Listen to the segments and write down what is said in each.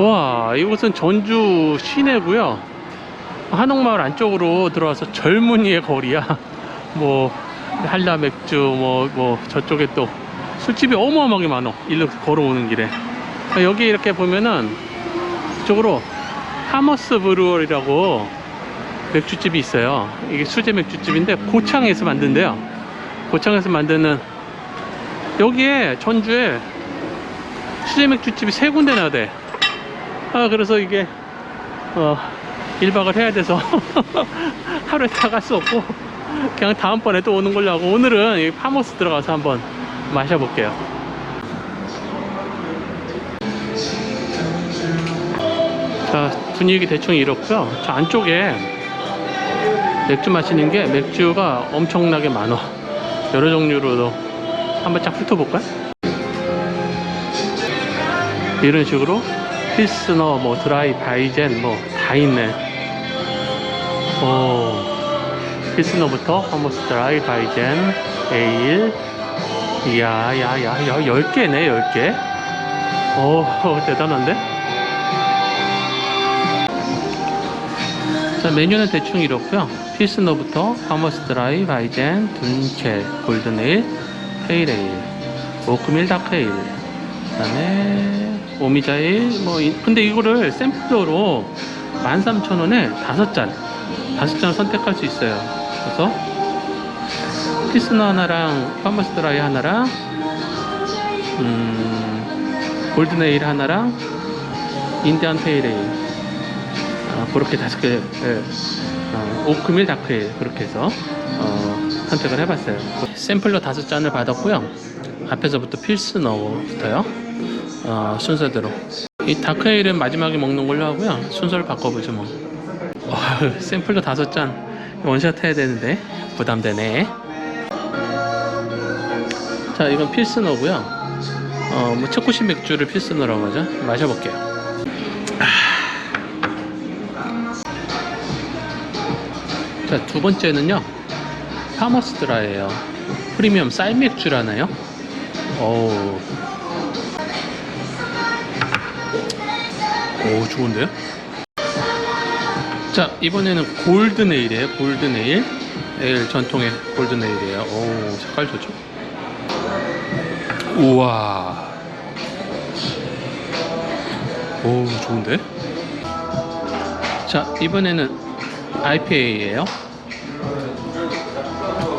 와 이곳은 전주 시내고요. 한옥마을 안쪽으로 들어와서 젊은이의 거리야. 뭐 한라 맥주 뭐 뭐 저쪽에 또 술집이 어마어마하게 많어. 일로 걸어오는 길에. 아, 여기 이렇게 보면은 이쪽으로 하머스 브루얼이라고 맥주집이 있어요. 이게 수제 맥주집인데 고창에서 만든대요. 고창에서 만드는 여기에 전주에 수제 맥주집이 세 군데나 돼 아, 그래서 이게, 어, 1박을 해야 돼서 하루에 다 갈 수 없고, 그냥 다음번에 또 오는 걸로 하고, 오늘은 이 파모스 들어가서 한번 마셔볼게요. 자, 분위기 대충 이렇고요. 저 안쪽에 맥주 마시는 게 맥주가 엄청나게 많아. 여러 종류로도 한번 쫙 훑어볼까요? 이런 식으로 필스너, 뭐 드라이, 바이젠 뭐 다 있네. 오, 필스너부터 허머스 드라이, 바이젠, 에일. 이야, 야, 야, 야, 10개네, 10개. 오, 대단한데? 자, 메뉴는 대충 이렇고요. 필스너부터 허머스 드라이, 바이젠, 둔켈, 골든에일, 페이레일, 오크밀 다크에일, 그 다음에 오미자일 뭐 이- 근데 이거를 샘플로 13,000원에 다섯 잔 다섯 잔 선택할 수 있어요. 그래서 피스너 하나랑 파머스 드라이 하나랑 음, 골든에일 하나랑 인디안 페이레일 아, 그렇게 다섯 개 예. 어, 오크밀 다크에일 그렇게 해서 어, 선택을 해봤어요. 샘플로 다섯 잔을 받았고요. 앞에서부터 필스너부터요 어, 순서대로. 이 다크에일은 마지막에 먹는 걸로 하고요. 순서를 바꿔보죠 뭐. 어, 샘플로 다섯 잔 원샷 해야 되는데 부담되네. 자 이건 필스너고요. 어, 뭐 초코시 맥주를 필스너라고 하죠. 마셔볼게요. 자두 번째는요. 파머스 드라예요. 프리미엄 쌀 맥주라나요? 어우 오 좋은데요? 자 이번에는 골드네일이에요 골드네일 에일 전통의 골드네일이에요 오 색깔 좋죠? 우와 오 좋은데? 자 이번에는 IPA예요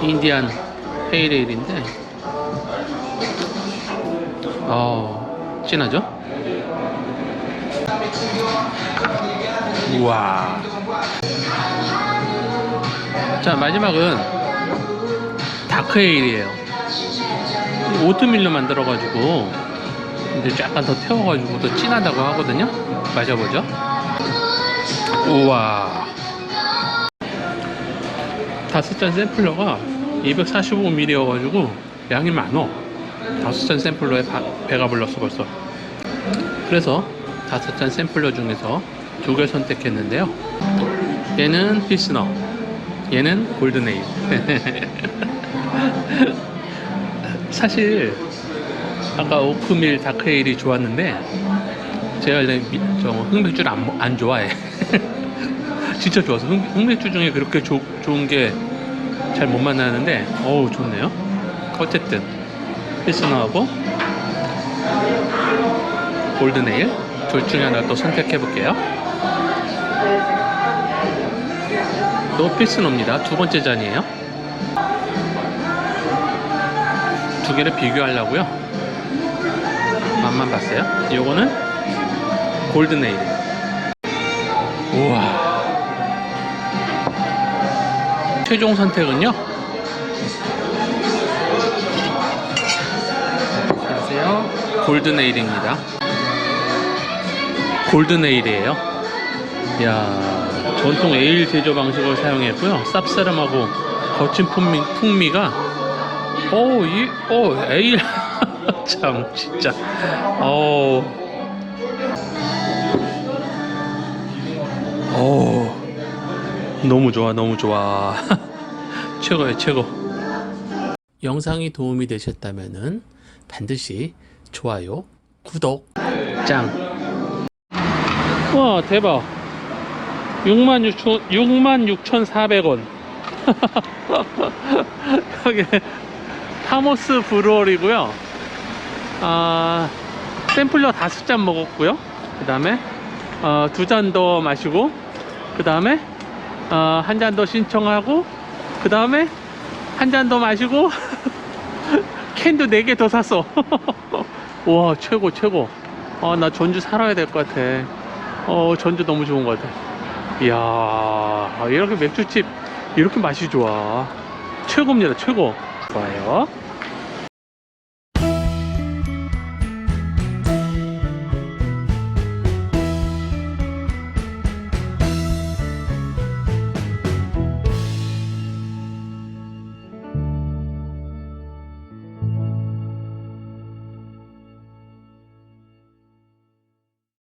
인디안 페이레일인데 어 진하죠? 우와. 자, 마지막은 다크에일이에요. 오트밀로 만들어 가지고, 이제 약간 더 태워 가지고 더 진하다고 하거든요? 마셔보죠. 우와. 다섯 잔 샘플러가 245ml여가지고 양이 많어. 다섯 잔 샘플러에 바- 배가 불렀어 벌써. 그래서 다섯 잔 샘플러 중에서 두개 선택했는데요. 얘는 피스너, 얘는 골든에일. 사실 아까 오크밀 다크에일이 좋았는데 제가 원래 미- 저 흑맥주를 안, 먹- 안 좋아해. 진짜 좋아서 흑, 흑맥주 중에 그렇게 조- 좋은 게 잘 못 만나는데 어우 좋네요. 어쨌든 피스너하고 골든에일 둘 중에 하나 또 선택해 볼게요. 또 필스너입니다. 두 번째 잔이에요. 두 개를 비교하려고요. 맛만 봤어요. 요거는 골든에일. 우와. 최종 선택은요. 안녕하세요. 골든에일입니다. 골든 에일이에요. 이야, 전통 에일 제조 방식을 사용했고요. 쌉싸름하고 거친 풍미, 풍미가, 오, 이, 오, 에일. 참, 진짜. 오. 오. 너무 좋아, 너무 좋아. 최고예요, 최고. 영상이 도움이 되셨다면 반드시 좋아요, 구독, 짱. 와 대박. 66,000 66,400원. 여기 타모스 브루어리고요. 아 샘플러 다섯 잔 먹었고요. 그 다음에 어, 두잔 더 마시고 그 다음에 어, 한 잔 더 신청하고 그 다음에 한 잔 더 마시고 캔도 네개더 샀어 와 최고 최고. 아 나 전주 살아야 될 것 같아 어 전주 너무 좋은 것 같아 이야 이렇게 맥주집 이렇게 맛이 좋아. 최고입니다 최고. 좋아요